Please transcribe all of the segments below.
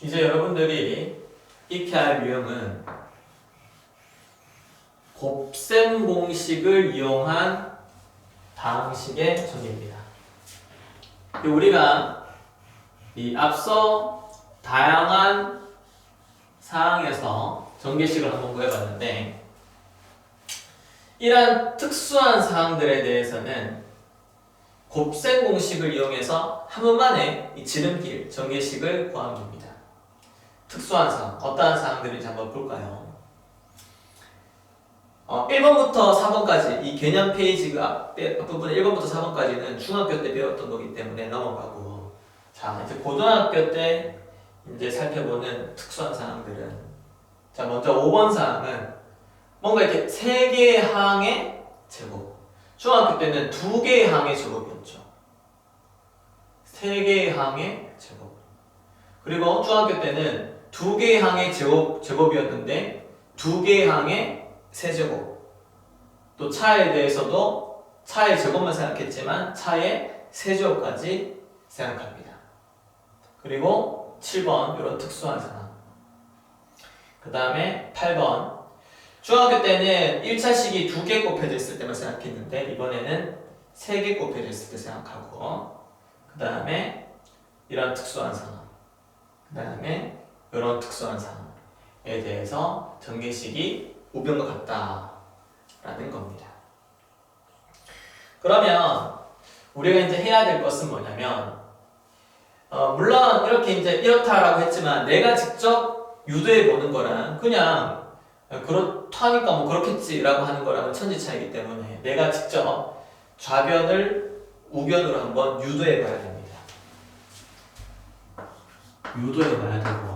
이제 여러분들이 익히 할 유형은 곱셈 공식을 이용한 다항식의 정의입니다. 우리가 이 앞서 다양한 사항에서 전개식을 한번 구해봤는데 이러한 특수한 사항들에 대해서는 곱셈 공식을 이용해서 한 번만에 이 지름길 전개식을 구하면 됩니다. 특수한 사항, 어떠한 사항들인지 한번 볼까요? 어, 1번부터 4번까지 이 개념 페이지 그 앞에 앞부분 1번부터 4번까지는 중학교 때 배웠던 거기 때문에 넘어가고 자 이제 고등학교 때 이제 살펴보는 특수한 사항들은 자 먼저 5번 사항은 뭔가 이렇게 세 개의 항의 제곱. 중학교 때는 두 개의 항의 제곱이었죠. 세 개의 항의 제곱. 그리고 중학교 때는 두 개의 항의 제곱, 제곱이었는데 두 개의 항의 세제곱. 또 차에 대해서도 차의 제곱만 생각했지만 차의 세제곱까지 생각합니다. 그리고 7번 이런 특수한 상황. 그 다음에 8번. 중학교 때는 1차식이 두 개 곱해져 있을 때만 생각했는데 이번에는 세 개 곱해져 있을 때 생각하고 그 다음에 이런 특수한 상황. 그 다음에 이런 특수한 상황에 대해서 전개식이 우변과 같다라는 겁니다. 그러면 우리가 이제 해야 될 것은 뭐냐면 어, 물론 이렇게 이제 이렇다라고 했지만 내가 직접 유도해 보는 거랑 그냥 그렇다니까 뭐 그렇겠지라고 하는 거랑은 천지 차이기 때문에 내가 직접 좌변을 우변으로 한번 유도해 봐야 됩니다. 유도해 봐야 되고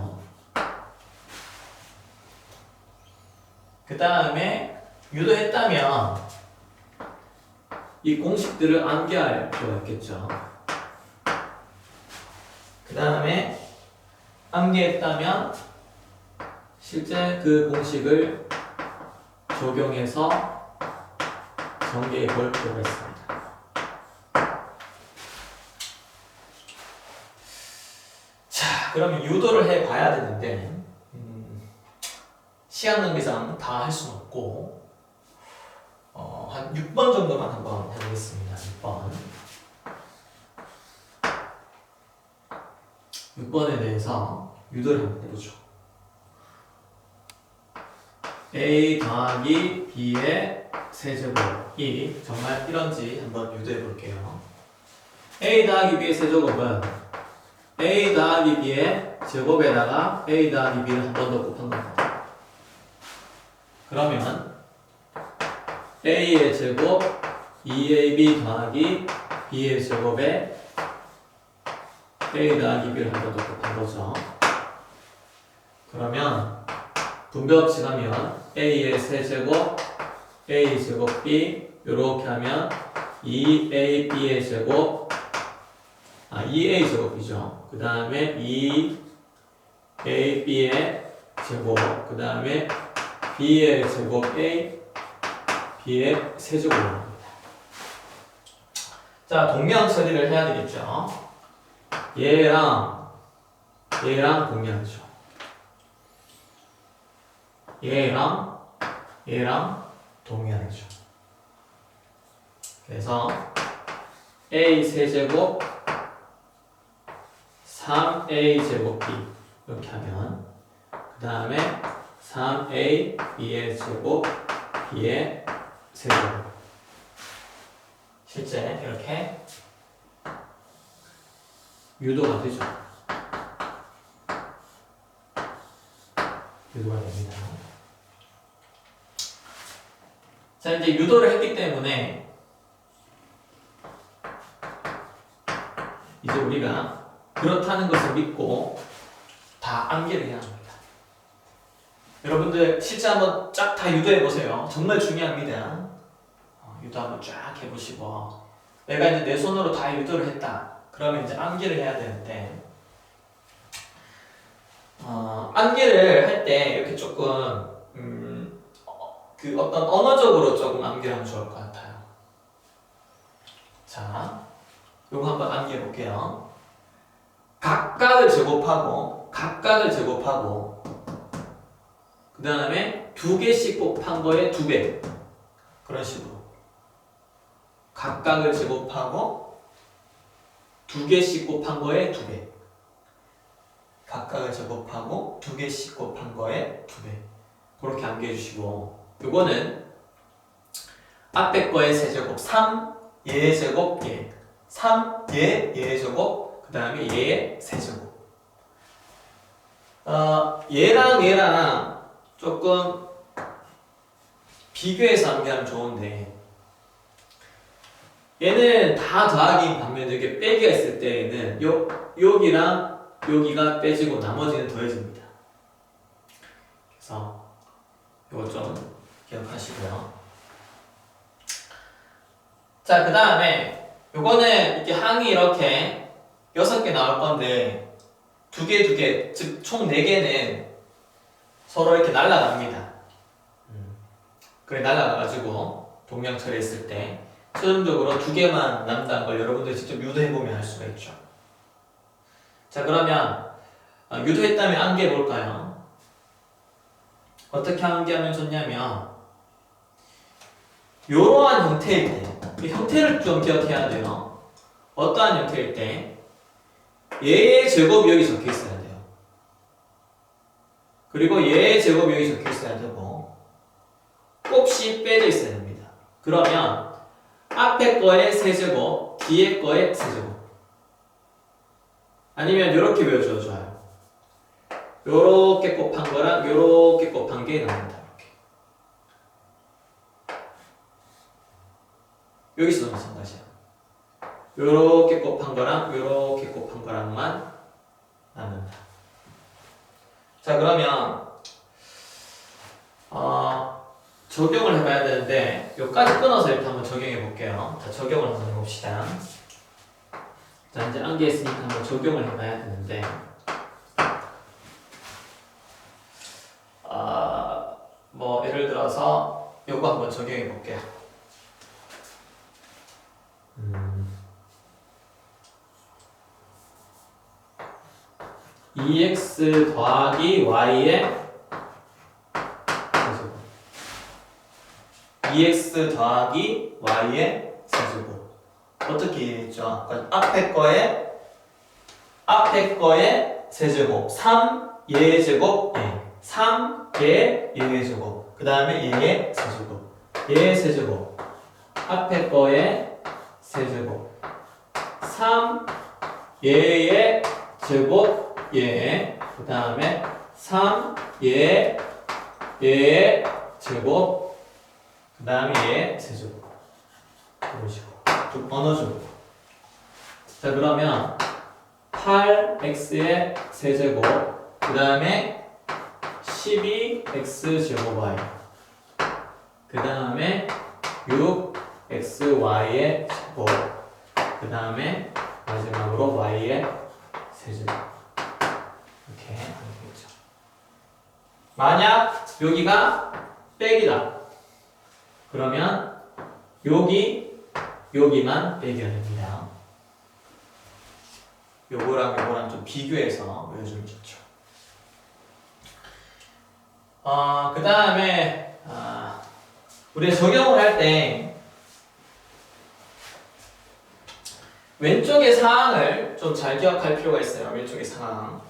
그 다음에 유도했다면 이 공식들을 암기할 필요가 있겠죠. 그 다음에 암기했다면 실제 그 공식을 적용해서 전개해 볼 필요가 있습니다. 자, 그러면 유도를 해 봐야 되는데 음, 시간 낭비상 다 할 수는 없고 어, 한 6번 정도만 한번 해보겠습니다. 6번 6번에 대해서 유도를 한번 해보죠. a 더하기 b의 세제곱이 정말 이런지 한번 유도해 볼게요. a 더하기 b의 세제곱은 a 더하기 b의 제곱에다가 a 더하기 b를 한 번 더 곱한 겁니다. 그러면 a의 제곱 2ab 더하기 b의 제곱에 a 더하기 b를 한 번 더 곱한 거죠. 그러면 분배법칙 하면 a의 세제곱 a 제곱 b 이렇게 하면 2ab의 제곱 아 2a 제곱이죠. 그 다음에 2ab의 제곱 그 다음에 b의 제곱 a b의 세제곱입니다. 자 동량 처리를 해야 되겠죠. 얘랑 얘랑 동량이죠. 얘랑 얘랑 동량이죠. 그래서 a 세제곱 3a 제곱 b 이렇게 하면 그 다음에 3a b의 제곱 b의 세제곱 실제 이렇게 유도가 되죠. 유도가 됩니다. 자 이제 유도를 했기 때문에 이제 우리가 그렇다는 것을 믿고 다 암기를 해야 합니다. 여러분들 실제 한번 쫙 다 유도해 보세요. 정말 중요합니다. 어, 유도 한번 쫙 해보시고 내가 이제 내 손으로 다 유도를 했다. 그러면 이제 암기를 해야 되는데 어, 암기를 할 때 이렇게 조금 음, 어, 그 어떤 언어적으로 조금 암기를 하면 좋을 것 같아요. 자, 요거 한번 암기해 볼게요. 각각을 제곱하고 각각을 제곱하고 그 다음에 두 개씩 곱한 거에 두 배. 그런 식으로. 각각을 제곱하고 두 개씩 곱한 거에 두 배. 각각을 제곱하고 두 개씩 곱한 거에 두 배. 그렇게 암기해 주시고 요거는 앞에 거의 세제곱 3 얘의 제곱 얘3 얘, 얘의 제곱 그 다음에 얘의 세제곱 어, 얘랑 얘랑 조금 비교해서 암기하면 좋은데 얘는 다 더하기인 반면에 이게 빼기가 있을 때에는 요, 여기랑 여기가 빼지고 나머지는 더해집니다. 그래서 이거 좀 기억하시고요. 자, 그 다음에 요거는 이렇게 항이 이렇게 여섯 개 나올 건데 두 개, 두 개, 즉 총 네 개는 서로 이렇게 날아갑니다. 음. 그래 날아가가지고 동량 처리했을 때 최종적으로 두 개만 남다는 걸 여러분들이 직접 유도해보면 알 수가 있죠. 자, 그러면 어, 유도했다면 암기해 볼까요? 어떻게 암기하면 좋냐면 이러한 형태일 때, 그 형태를 좀 기억해야 돼요. 어떠한 형태일 때, 얘의 제곱이 여기 적혀 있어야 돼요. 그리고 얘의 제곱이 여기 적혀 있어야 되고, 곱이 빼져 있어야 됩니다. 그러면 앞에 거의 세제곱, 뒤에 거의 세제곱. 아니면 이렇게 외워줘도 좋아요. 요렇게 곱한 거랑 요렇게 곱한 게 나옵니다. 여기서도 마찬가지야. 요렇게 곱한 거랑 요렇게 곱한 거랑만 남는다. 자 그러면 어, 적용을 해봐야 되는데 여기까지 끊어서 일단 한번 적용해 볼게요. 자 적용을 한번 해봅시다. 자 이제 암기했으니까 한번 적용을 해봐야 되는데 아, 뭐 예를 들어서 요거 한번 적용해 볼게요. 2x 더하기 y의 세제곱. 2x 더하기 y의 세제곱. 어떻게 이해했죠? 아까 앞에 거에 앞에 거에 세제곱. 3 얘의 제곱 예. 3 얘, 얘의 제곱. 그 다음에 얘의 세제곱. 얘의 세제곱. 앞에 거에 세제곱. 3 얘의 제곱 얘, 그 다음에 3 얘, 얘의 제곱. 그 다음에 얘의 세제곱 이런 식으로 좀 언어적으로 자 그러면 8x의 세제곱 그 다음에 12x 제곱 y 그 다음에 6xy의 제곱 그 다음에 마지막으로 y의 세제곱 이렇게 하면 되겠죠 만약 여기가 빼기다 그러면 여기 여기만 빼기가 됩니다 요거랑 요거랑 좀 비교해서 외워주면 좋죠 어, 그 다음에 아, 우리가 적용을 할 때 왼쪽의 상황을 좀 잘 기억할 필요가 있어요. 왼쪽의 상황.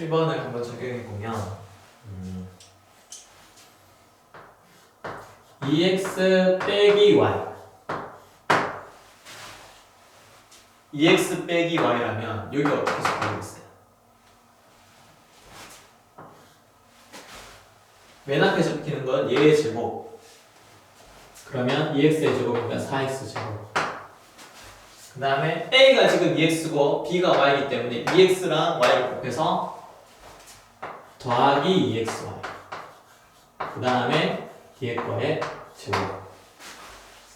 칠 번을 한번 적용해 보면 음, 2x 빼기 y. 2x 빼기 y라면 여기 어떻게 적용하겠어요? 맨 앞에 적히는 건 얘의 제곱. 그러면 2x의 제곱이니까 4x 제곱. 그 다음에 a가 지금 2x고 b가 y이기 때문에 2x랑 y를 곱해서 더하기 2xy 그 다음에 거에 제곱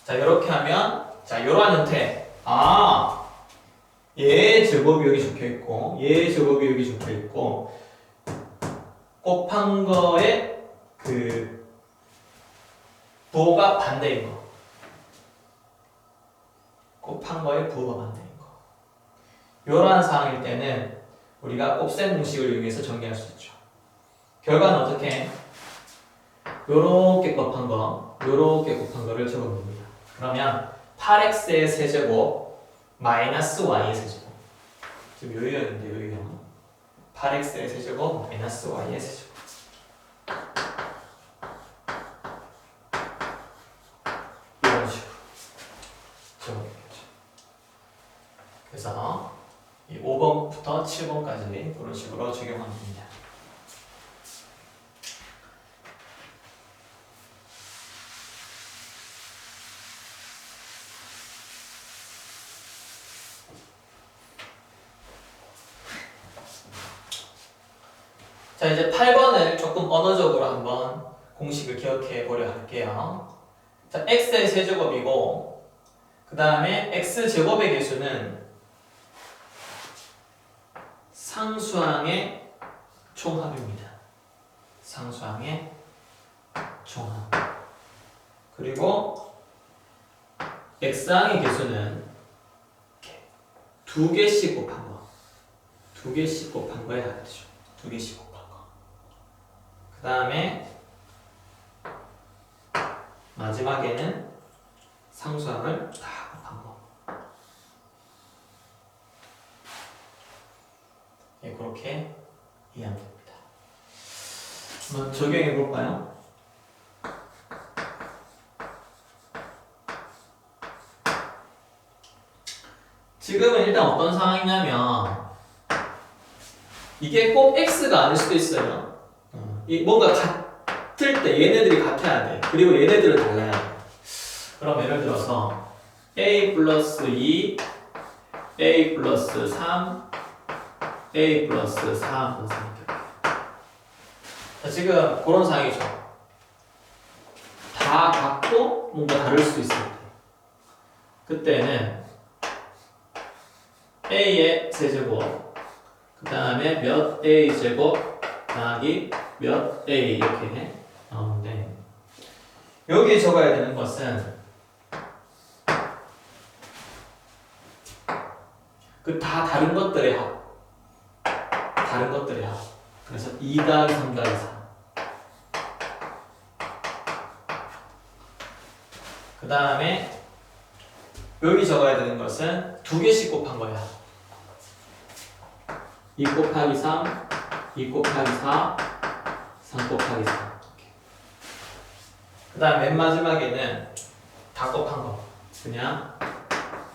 자 이렇게 하면 자 이러한 형태 아 얘의 제곱이 여기 적혀 있고 얘의 제곱이 여기 적혀 있고 곱한 거에 그 부호가 반대인 거. 곱한 거에 부호가 반대인 거. 이러한 상황일 때는 우리가 곱셈 공식을 이용해서 정리할 수 있죠. 결과는 어떻게? 요렇게 곱한 거, 요렇게 곱한 거를 적어봅니다. 그러면 8x의 세제곱 마이너스 y의 세제곱. 지금 요유였는데 요유형. 8x의 세제곱 마이너스 y의 세제곱. 그래서 이 5번부터 7번까지 이런 식으로 적용하면 됩니다. 자 이제 8번을 조금 언어적으로 한번 공식을 기억해 보려 할게요. 자 x의 세제곱이고 그 다음에 x 제곱의 개수는 상수항의 총합입니다. 상수항의 총합. 그리고 x항의 개수는 두 개씩 곱한 거. 두 개씩 곱한 하죠. 두 개씩 거. 그 다음에 마지막에는 상수항을 다 곱한 거. 예, 그렇게 이해하면 됩니다. 한번 적용해 볼까요? 지금은 일단 어떤 상황이냐면 이게 꼭 x가 아닐 수도 있어요. 어, 이 뭔가 같을 때 얘네들이 같아야 돼. 그리고 얘네들은 달라야 돼. 그럼 예를 들어서 a 플러스 2, a 플러스 3, a 플러스 4 자, 지금 그런 상황이죠. 다 같고 뭔가 다를 수 있을 때. 그때는 a의 세제곱, 그 다음에 몇 a 제곱 더하기 몇 a 이렇게 나오는데 여기 적어야 되는 것은 그 다 다른 것들의 합. 다른 것들의 합. 그래서 2 더하기 3 더하기 4. 그 다음에 여기 적어야 되는 것은 두 개씩 곱한 거야. 2 곱하기 3, 2 곱하기 4, 3 곱하기 4. 그 다음 맨 마지막에는 다 곱한 거. 그냥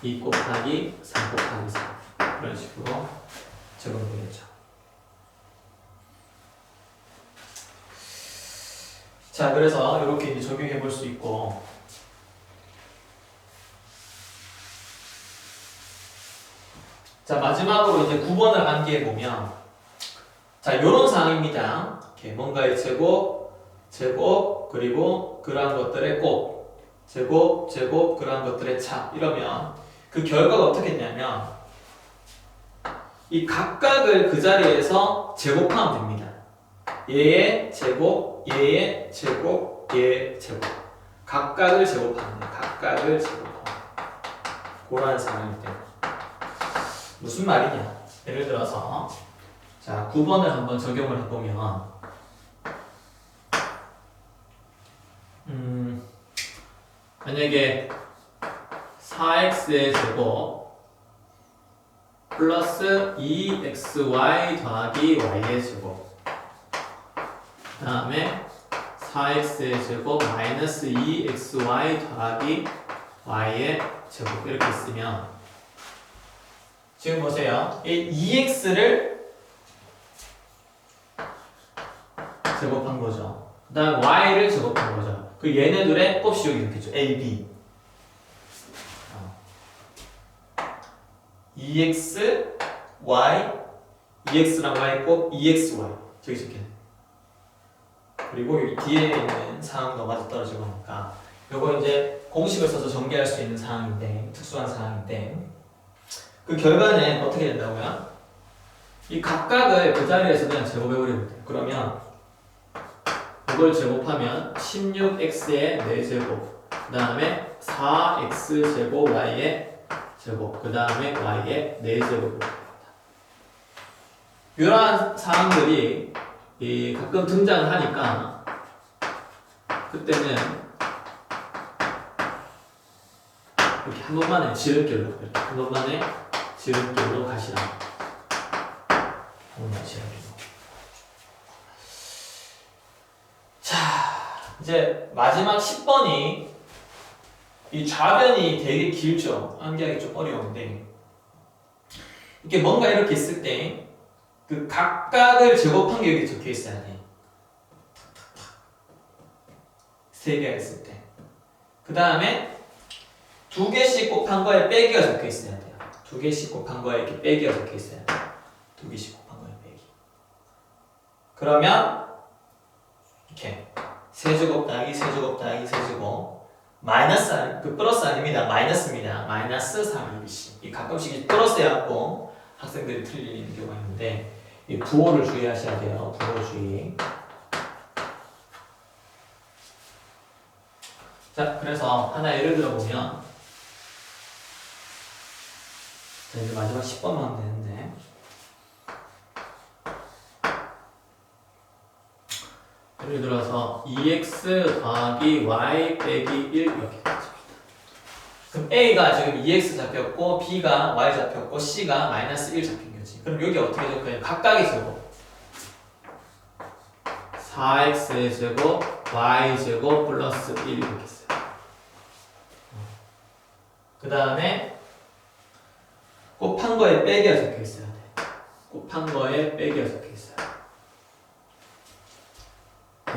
2 곱하기 3 곱하기 4. 이런 식으로 적으면 되겠죠. 자, 그래서 이렇게 이제 적용해 볼 수 있고, 자, 마지막으로 이제 9번을 암기해 보면, 자, 요런 상황입니다. 뭔가의 제곱, 제곱, 그리고 그러한 것들의 곱, 제곱, 제곱, 그러한 것들의 차. 이러면 그 결과가 어떻게 되냐면, 이 각각을 그 자리에서 제곱하면 됩니다. 얘의 제곱, 얘의 제곱, 얘의 제곱. 각각을 거예요. 각각을 제곱하는 그러한 상황일 때. 무슨 말이냐? 예를 들어서 자 9번을 한번 적용을 해보면 만약에 4x의 제곱 플러스 2xy 더하기 y의 제곱 그 다음에 4x의 제곱 마이너스 2xy 더하기 y의 제곱 이렇게 쓰면 지금 보세요. 이 2x를 제곱한 거죠. 그 다음 y를 제곱한 거죠. 그 얘네들의 곱이 여기 이렇게죠. a, b. 어. 2x, y, 2x랑 y 곱 2xy. 저기 적혀있네. 그리고 여기 뒤에 있는 상황도 맞아 떨어지고 하니까 요거 이제 공식을 써서 전개할 수 있는 상황인데 특수한 상황인데 그 결과는 어떻게 된다고요? 이 각각을 그 자리에서 그냥 제곱해버리면 돼요. 그러면 이걸 제곱하면 16x의 4제곱 그 다음에 4x제곱 y의 제곱 그 다음에 y의 4제곱으로 이러한 사항들이 이 가끔 등장을 하니까 그때는 이렇게 한 번만에 지름길로 이렇게 한 번만에 지름길로 가시라. 한 번만에 지름길로. 자, 이제 마지막 10번이 이 좌변이 되게 길죠. 암기하기 좀 어려운데 이게 뭔가 이렇게 있을 때 그 각각을 제곱한 게 여기 적혀 있어야 돼. 세 개가 있을 때. 그 다음에 두 개씩 곱한 거에 빼기가 적혀 있어야 돼요. 두 개씩 곱한 거에 이렇게 빼기가 적혀 있어야 돼요. 두 개씩 곱한 거에 빼기. 그러면 이렇게 세제곱 더하기 세제곱 더하기 세제곱 마이너스 아니- 그 플러스 아닙니다. 마이너스입니다. 마이너스 3abc. 이 가끔씩 플러스 해갖고 학생들이 틀리는 경우가 있는데 이 부호를 주의하셔야 돼요. 부호 주의. 자, 그래서 하나 예를 들어 보면 자, 이제 마지막 10번만 하면 되는데 예를 들어서 2x 더하기 y 빼기 1 이렇게 되겠습니다. 그럼 A가 지금 2x 잡혔고 B가 y 잡혔고 C가 마이너스 1 잡힌 거지. 그럼 여기 어떻게 적혀요? 각각의 제곱 4x의 제곱 y 제곱 플러스 1 이렇게 써요. 그 다음에 곱한 거에 빼기가 적혀 있어야 돼. 곱한 거에 빼기가 적혀 있어요.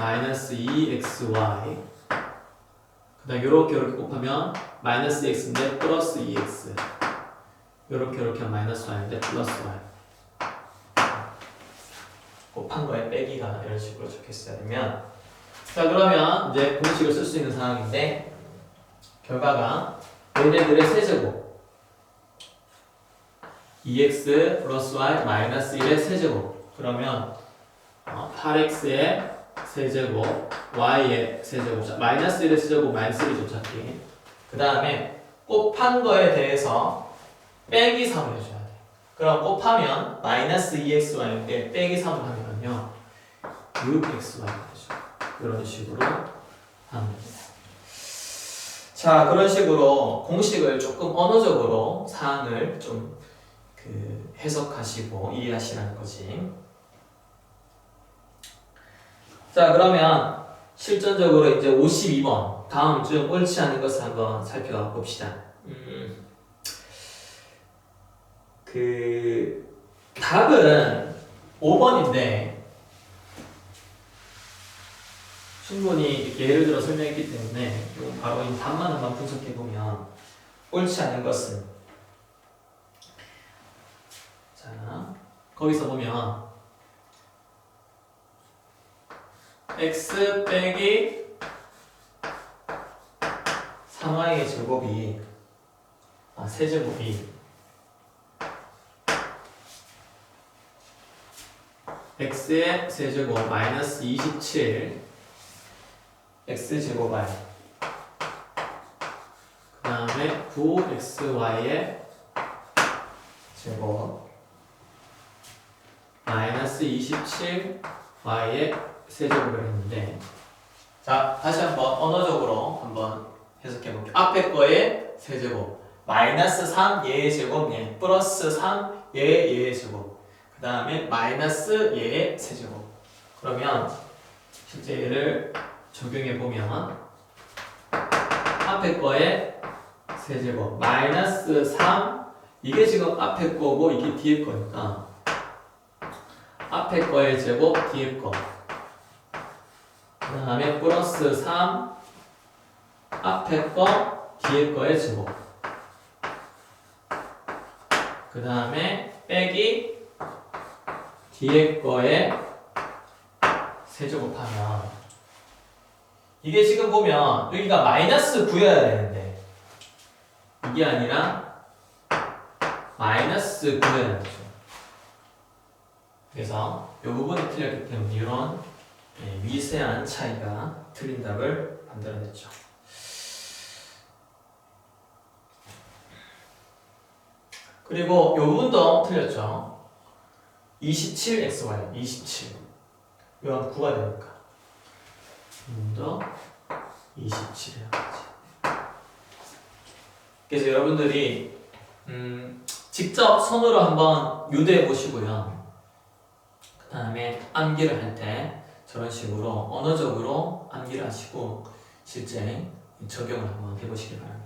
마이너스 2xy 그 다음 요렇게 요렇게 곱하면 마이너스 x인데 플러스 2x 요렇게 요렇게 하면 마이너스 y인데 플러스 y 곱한 거에 빼기가 이런 식으로 적혀 있어야 되면 자 그러면 이제 공식을 쓸 수 있는 상황인데 결과가 얘네들의 세제곱. 2x 플러스 y 마이너스 1의 세제곱. 그러면 어, 8x의 세제곱 y의 세제곱 자, 마이너스 1의 세제곱 마이너스 1이 쫓았기 그 다음에 곱한 거에 대해서 빼기 3을 해줘야 돼. 그럼 곱하면 마이너스 2xy인데 빼기 3을 하면요. 6xy가 되죠. 이런 식으로 됩니다. 자 그런 식으로 공식을 조금 언어적으로 사항을 좀 그 해석하시고 이해하시라는 거지. 자 그러면 실전적으로 이제 52번 다음 중 옳지 않은 것을 한번 살펴봅시다. 음, 그 답은 5번인데 충분히 이렇게 예를 들어 설명했기 때문에 요 바로 이 답만 한번 분석해 보면 옳지 않은 것은 자 거기서 보면 x 빼기 3y의 제곱이 아 세제곱이. X의 세제곱 마이너스 27 x제곱 y 그 다음에 9xy의 제곱 마이너스 27y의 세제곱을 했는데. 자 다시 한번 언어적으로 한번 해석해 볼게요. 앞에 거의 세제곱. 마이너스 3 예의 제곱 예. 플러스 3 예, 예의 제곱. 그 다음에 마이너스 예의 세제곱. 그러면 실제 얘를 적용해 보면 앞에 거에 세제곱. 마이너스 3 이게 지금 앞에 거고 이게 뒤에 거니까. 앞에 거의 제곱 뒤에 거. 그 다음에 플러스 3 앞에 거 뒤에 거의 제곱. 그 다음에 빼기 뒤에 거에 세제곱하면 이게 지금 보면 여기가 마이너스 9여야 되는데 이게 아니라 마이너스 9가 되죠. 그래서 이 부분이 틀렸기 때문에 이런 예, 미세한 차이가 틀린 답을 만들어냈죠. 그리고 이 부분도 틀렸죠. 27xy 27 이건 9가 되니까 이 부분도 27이라고 그래서 여러분들이 음, 직접 손으로 한번 유도해 보시고요. 그 다음에 암기를 할 때 저런 식으로 언어적으로 암기를 하시고 실제 적용을 한번 해보시기 바랍니다.